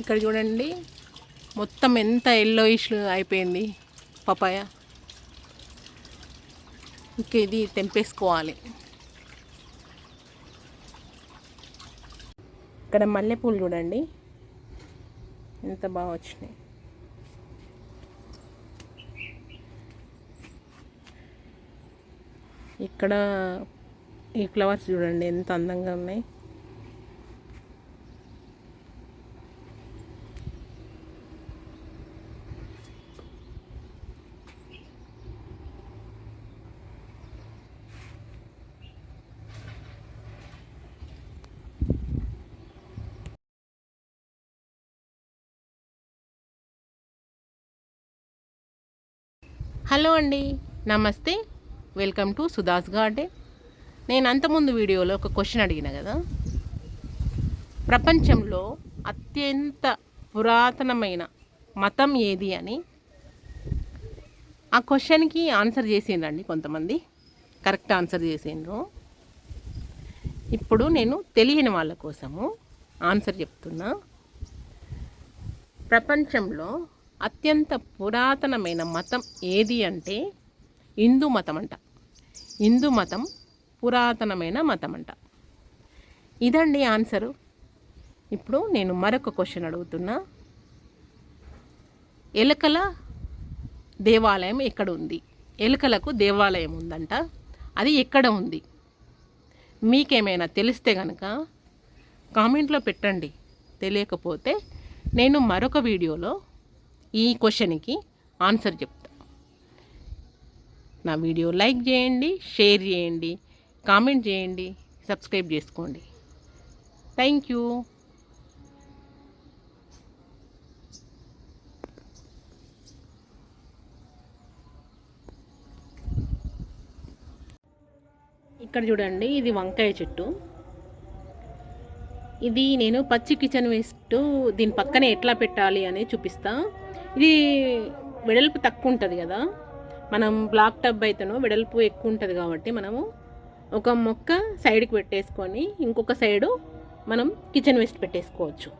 ఇక్కడ చూడండి. మొత్తం ఎంత ఎల్లోయిష్ అయిపోయింది పపాయ. ఇంక ఇది తెంపేసుకోవాలి. ఇక్కడ మల్లెపూలు చూడండి. ఎంత బాగా వచ్చినాయి. ఇక్కడ ఈ ఫ్లవర్స్ చూడండి ఎంత అందంగా ఉన్నాయి. హలో అండి నమస్తే. వెల్కమ్ టు సుధాస్ గార్డెన్ నేను అంతకుముందు వీడియోలో ఒక క్వశ్చన్ అడిగిన కదా? ప్రపంచంలో అత్యంత పురాతనమైన మతం ఏది అని? ఆ క్వశ్చన్కి ఆన్సర్ చేసిండ్రండి కొంతమంది. కరెక్ట్ ఆన్సర్ చేసిండ్రు. ఇప్పుడు నేను తెలియని వాళ్ళ కోసము ఆన్సర్ చెప్తున్నా. ప్రపంచంలో అత్యంత పురాతనమైన మతం ఏది అంటే హిందూ మతం అంట హిందూ మతం పురాతనమైన మతం అంట ఇదండి ఆన్సరు. ఇప్పుడు నేను మరొక క్వశ్చన్ అడుగుతున్నా. ఎలుకల దేవాలయం ఎక్కడ ఉంది? ఎలుకలకు దేవాలయం ఉందంట. అది ఎక్కడ ఉంది? మీకేమైనా తెలిస్తే కనుక కామెంట్లో పెట్టండి. తెలియకపోతే నేను మరొక వీడియోలో ఈ క్వశ్చన్కి ఆన్సర్ చెప్తా. నా వీడియో లైక్ చేయండి షేర్ చేయండి కామెంట్ చేయండి సబ్స్క్రైబ్ చేసుకోండి. Thank you. ఇక్కడ చూడండి ఇది వంకాయ చెట్టు. ఇది నేను పచ్చి కిచెన్ వేస్ట్ దీని పక్కనే ఎట్లా పెట్టాలి అని చూపిస్తాను ఇది వెడల్పు తక్కువ ఉంటుంది కదా. మనం బ్లాక్ టబ్ అయితేనో వెడల్పు ఎక్కువ ఉంటుంది కాబట్టి మనము ఒక మొక్క సైడ్కి పెట్టేసుకొని ఇంకొక సైడు మనం కిచెన్ వేస్ట్ పెట్టేసుకోవచ్చు.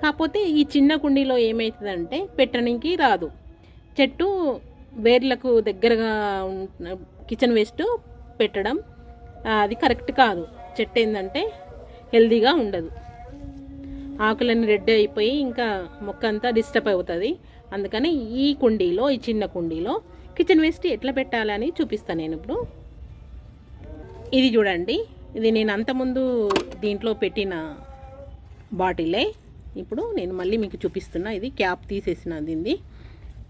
కాకపోతే ఈ చిన్న కుండీలో ఏమవుతుందంటే పెట్టడానికి రాదు. చెట్టు వేర్లకు దగ్గరగా కిచెన్ వేస్ట్ పెట్టడం అది కరెక్ట్ కాదు. చెట్టు ఏంటంటే హెల్దీగా ఉండదు. ఆకులన్నీ రెడ్ అయిపోయి ఇంకా మొక్క అంతా డిస్టర్బ్ అవుతుంది. అందుకని ఈ కుండీలో ఈ చిన్న కుండీలో కిచెన్ వేస్ట్ ఎట్లా పెట్టాలని చూపిస్తాను నేను ఇప్పుడు. ఇది చూడండి. ఇది నేను అంతకుముందు దీంట్లో పెట్టిన బాటిలే. ఇప్పుడు నేను మళ్ళీ మీకు చూపిస్తున్నా. ఇది క్యాప్ తీసేసిన దీన్ని.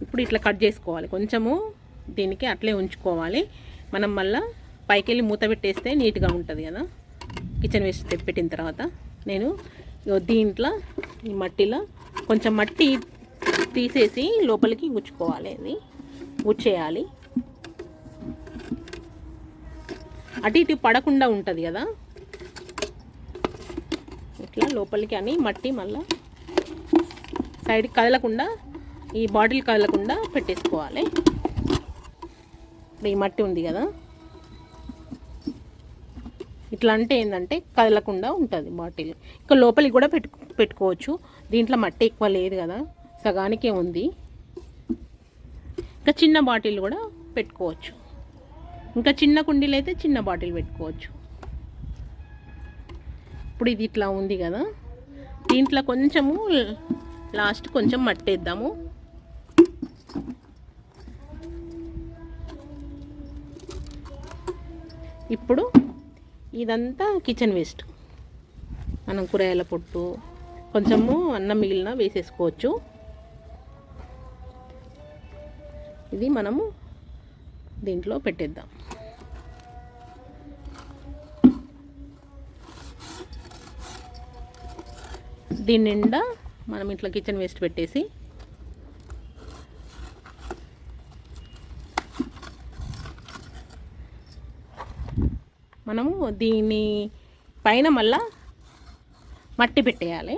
ఇప్పుడు ఇట్లా కట్ చేసుకోవాలి. కొంచెము దీనికి అట్లే ఉంచుకోవాలి. మనం మళ్ళీ పైకి వెళ్ళి మూత పెట్టేస్తే నీట్గా ఉంటుంది కదా. కిచెన్ వేస్ట్ పెట్టిన తర్వాత నేను ఇగో దీంట్లో ఈ మట్టిలో కొంచెం మట్టి తీసేసి లోపలికి గుచ్చుకోవాలి అది. గుచ్చేయాలి. అటు ఇటు పడకుండా ఉంటుంది కదా. ఇట్లా లోపలికి అని మట్టి మళ్ళా సైడ్కి కదలకుండా ఈ బాటిల్ కదలకుండా పెట్టేసుకోవాలి. ఇప్పుడు ఈ మట్టి ఉంది కదా. ఇట్లా అంటే ఏంటంటే కదలకుండా ఉంటుంది బాటిల్. ఇంకా లోపలికి కూడా పెట్టు పెట్టుకోవచ్చు. దీంట్లో మట్టి ఎక్కువ లేదు కదా. సగానికే ఉంది. ఇంకా చిన్న బాటిల్ కూడా పెట్టుకోవచ్చు. ఇంకా చిన్న కుండీలు అయితే చిన్న బాటిల్ పెట్టుకోవచ్చు. ఇప్పుడు ఇది ఇట్లా ఉంది కదా. దీంట్లో కొంచెము లాస్ట్ కొంచెం మట్టేద్దాము. ఇప్పుడు ఇదంతా కిచెన్ వేస్ట్. మనం కూరగాయల పొట్టు కొంచెము అన్నం మిగిలిన వేసేసుకోవచ్చు. ఇది మనము దీంట్లో పెట్టేద్దాం. దీని నిండా మనం ఇట్లా కిచెన్ వేస్ట్ పెట్టేసి మనము దీని పైన మళ్ళా మట్టి పెట్టేయాలి.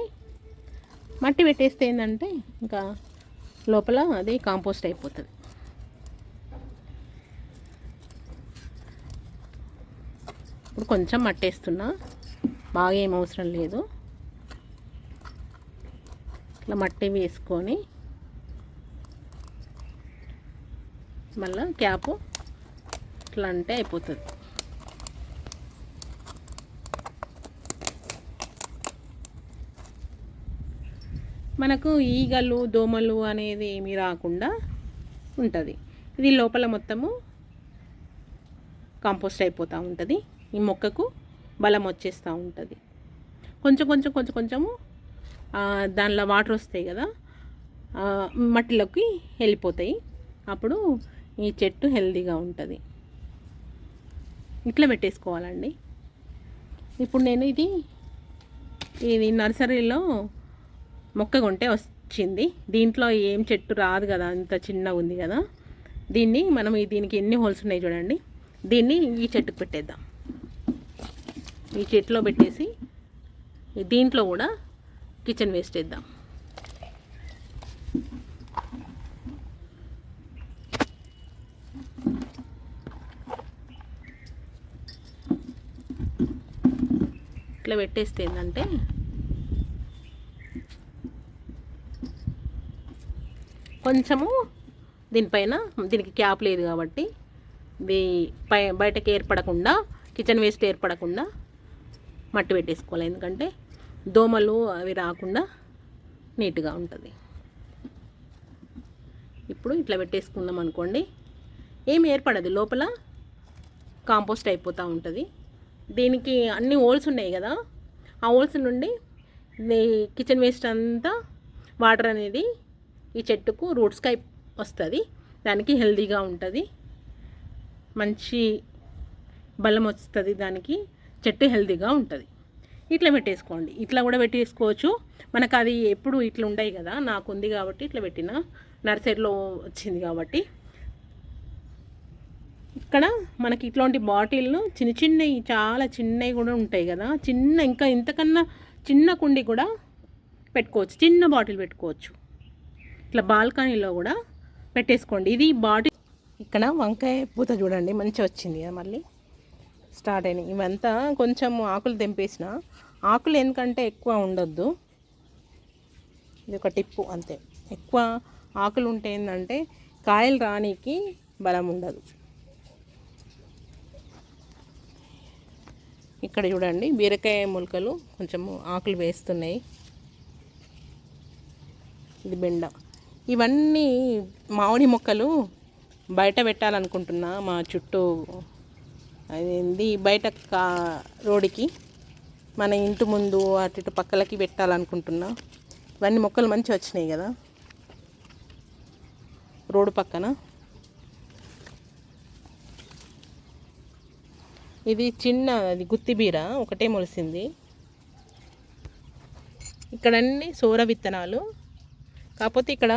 మట్టి పెట్టేస్తే ఏంటంటే ఇంకా లోపల అది కాంపోస్ట్ అయిపోతుంది. ఇప్పుడు కొంచెం మట్టేస్తున్నా. బాగా ఏం అవసరం లేదు. ఇట్లా మట్టి వేసుకొని మళ్ళీ క్యాప్ ఇట్లా అంటే అయిపోతుంది. మనకు ఈగలు దోమలు అనేది ఏమీ రాకుండా ఉంటుంది. ఇది లోపల మొత్తము కాంపోస్ట్ అయిపోతూ ఉంటుంది. ఈ మొక్కకు బలం వచ్చేస్తూ ఉంటుంది. కొంచెం కొంచెం కొంచెం కొంచెము దానిలో వాటర్ వస్తాయి కదా మట్టిలోకి వెళ్ళిపోతాయి. అప్పుడు ఈ చెట్టు హెల్దీగా ఉంటుంది. ఇట్లా పెట్టేసుకోవాలండి. ఇప్పుడు నేను ఇది ఇది నర్సరీలో మొక్క కొంటే వచ్చింది. దీంట్లో ఏం చెట్టు రాదు కదా అంత చిన్నగా ఉంది కదా. దీన్ని మనం దీనికి ఎన్ని హోల్స్ ఉన్నాయి చూడండి. దీన్ని ఈ చెట్టుకు పెట్టేద్దాం. ఈ చెట్లో పెట్టేసి దీంట్లో కూడా కిచెన్ వేస్ట్ వేద్దాం ఇట్లా పెట్టేస్తే ఏంటంటే కొంచెము దీనిపైన దీనికి క్యాప్ లేదు కాబట్టి ఇది పై బయటకి ఏర్పడకుండా కిచెన్ వేస్ట్ ఏర్పడకుండా మట్టి పెట్టేసుకోవాలి. ఎందుకంటే దోమలు అవి రాకుండా నీట్గా ఉంటుంది. ఇప్పుడు ఇట్లా పెట్టేసుకుందాం అనుకోండి. ఏం ఏర్పడదు. లోపల కాంపోస్ట్ అయిపోతూ ఉంటుంది. దీనికి అన్ని హోల్స్ ఉన్నాయి కదా. ఆ హోల్స్ నుండి కిచెన్ వేస్ట్ అంతా వాటర్ అనేది ఈ చెట్టుకు రూట్స్కి వస్తుంది. దానికి హెల్తీగా ఉంటుంది. మంచి బలం వస్తుంది దానికి. చెట్టు హెల్తీగా ఉంటుంది. ఇట్లా పెట్టేసుకోండి. ఇట్లా కూడా పెట్టేసుకోవచ్చు. మనకు అది ఎప్పుడు ఇట్లా ఉండయి కదా నాకు ఉంది కాబట్టి ఇట్లా పెట్టిన నర్సరీలో వచ్చింది కాబట్టి. ఇక్కడ మనకి ఇట్లాంటి బాటిల్లు చిన్న చిన్నవి చాలా చిన్నవి కూడా ఉంటాయి కదా. చిన్న ఇంకా ఇంతకన్నా చిన్న కుండి కూడా పెట్టుకోవచ్చు. చిన్న బాటిల్ పెట్టుకోవచ్చు. ఇట్లా బాల్కనీలో కూడా పెట్టేసుకోండి. ఇది బాటిల్ ఇక్కడ వంకాయ పూత చూడండి మంచిగా వచ్చింది కదా మళ్ళీ. స్టార్ట్ అయినాయి. ఇవంతా కొంచెం ఆకులు తెంపేసిన. ఆకులు ఎందుకంటే ఎక్కువ ఉండొద్దు. ఇది ఒక టిప్పు అంతే. ఎక్కువ ఆకులు ఉంటే ఏంటంటే కాయలు రానికి బలం ఉండదు. ఇక్కడ చూడండి బీరకాయ మొలకలు కొంచెం ఆకులు వేస్తున్నాయి. ఇది బెండ. ఇవన్నీ మామిడి మొక్కలు బయట పెట్టాలనుకుంటున్నా మా చుట్టూ అదేంది బయట కా రోడ్డుకి మన ఇంటి ముందు అటు ఇటు పక్కలకి పెట్టాలనుకుంటున్నా. ఇవన్నీ మొక్కలు మంచిగా వచ్చినాయి కదా. రోడ్డు పక్కన. ఇది చిన్న అది గుత్తిబీర ఒకటే మొలిసింది. ఇక్కడన్నీ సోర విత్తనాలు. కాకపోతే ఇక్కడ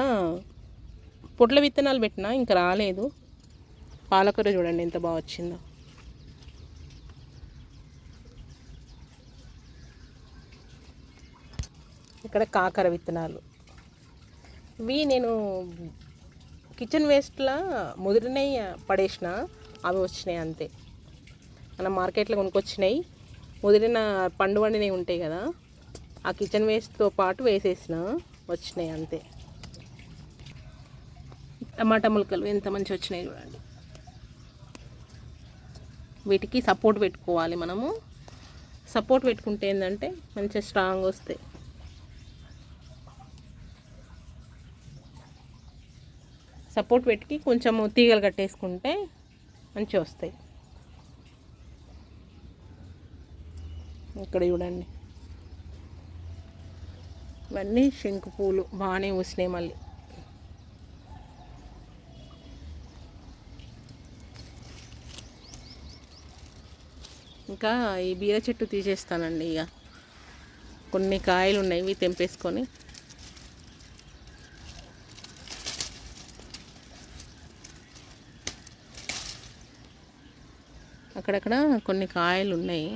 పొట్ల విత్తనాలు పెట్టినా ఇంకా రాలేదు. పాలకూర చూడండి ఎంత బాగా వచ్చిందో. ఇక్కడ కాకర విత్తనాలు. ఇవి నేను కిచెన్ వేస్ట్లా ముదిరినవి పడేసిన అవి వచ్చినాయి అంతే. మనం మార్కెట్లో కొనుక్కొచ్చినాయి. ముదిరిన పండు వండినవి ఉంటాయి కదా ఆ కిచెన్ వేస్ట్తో పాటు వేసేసిన వచ్చినాయి అంతే. టమాటా ములకలు ఎంత మంచి వచ్చినాయి చూడండి. వీటికి సపోర్ట్ పెట్టుకోవాలి మనము. సపోర్ట్ పెట్టుకుంటే ఏంటంటే మంచిగా స్ట్రాంగ్ వస్తాయి. సపోర్ట్ పెట్టి కొంచెం తీగలు కట్టేసుకుంటే మంచిగా వస్తాయి ఇక్కడ చూడండి. ఇవన్నీ శంకు పూలు బాగానే వచ్చినాయి మళ్ళీ. ఇంకా ఈ బీర చెట్టు తీసేస్తానండి ఇక. కొన్ని కాయలు ఉన్నాయి ఇవి తెంపేసుకొని. అక్కడక్కడ కొన్ని కాయలు ఉన్నాయి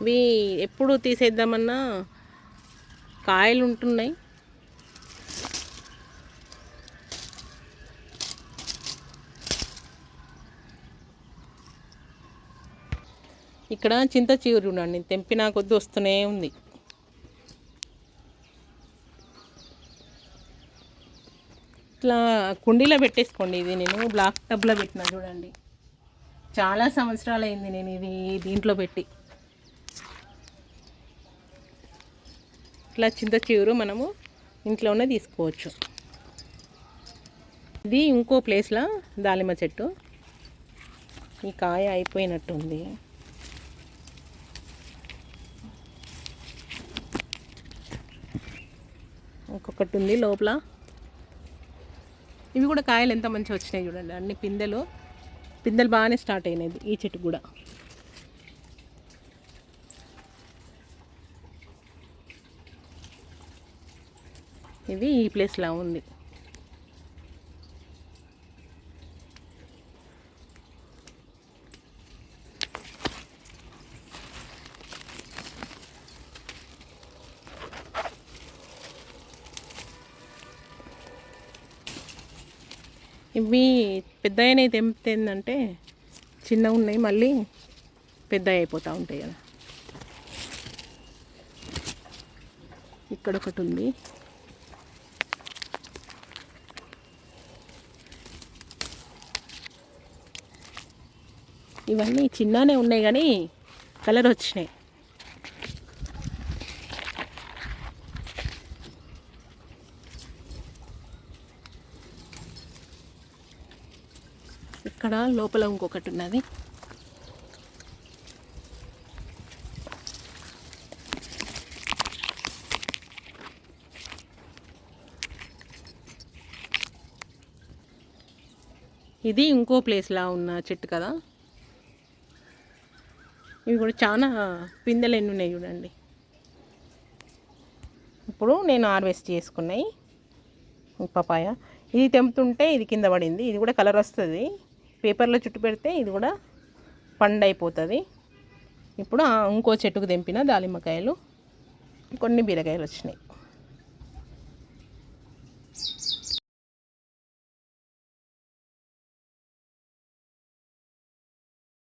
ఇవి ఎప్పుడు తీసేద్దామన్నా కాయలు ఉంటున్నాయి ఇక్కడ చింత చిగురు ఉండండి తెంపినా కొద్ది వస్తూనే ఉంది. ఇట్లా కుండీలో పెట్టేసుకోండి ఇది. నేను బ్లాక్ టబ్లో పెట్టిన చూడండి. చాలా సంవత్సరాలు అయింది నేను ఇది దీంట్లో పెట్టి. ఇట్లా చింత చిగురు మనము ఇంట్లోనే తీసుకోవచ్చు. ఇది ఇంకో ప్లేస్లో దాలిమ చెట్టు. ఈ కాయ అయిపోయినట్టుంది. ఇంకొకటి ఉంది లోపల. ఇవి కూడా కాయలు ఎంత మంచిగా వచ్చినాయి చూడండి. అన్ని పిందెలు. పిందెలు బాగానే స్టార్ట్ అయినాయి. ఈ చెట్టు కూడా. ఇది ఈ ప్లేస్లా ఉంది. ఇవి పెద్ద అయినవి తెంపితే చిన్నగా ఉన్నాయి మళ్ళీ పెద్ద అయిపోతూ ఉంటాయి కదా. ఇక్కడ ఒకటి ఉంది. ఇవన్నీ చిన్ననే ఉన్నాయి కానీ కలర్ వచ్చినాయి. ఇక్కడ లోపల ఇంకొకటి ఉన్నది. ఇది ఇంకో ప్లేస్లా ఉన్న చెట్టు కదా. ఇవి కూడా చాలా పిందెలు ఎన్ని ఉన్నాయి చూడండి. ఇప్పుడు నేను హార్వెస్ట్ చేసుకున్నాయి. పపాయ. ఇది తెంపుతుంటే ఇది కింద పడింది. ఇది కూడా కలర్ వస్తుంది. పేపర్లో చుట్టు పెడితే ఇది కూడా పండు అయిపోతుంది ఇప్పుడు ఇంకో చెట్టుకు తెంపిన దానిమ్మకాయలు కొన్ని బీరకాయలు వచ్చినాయి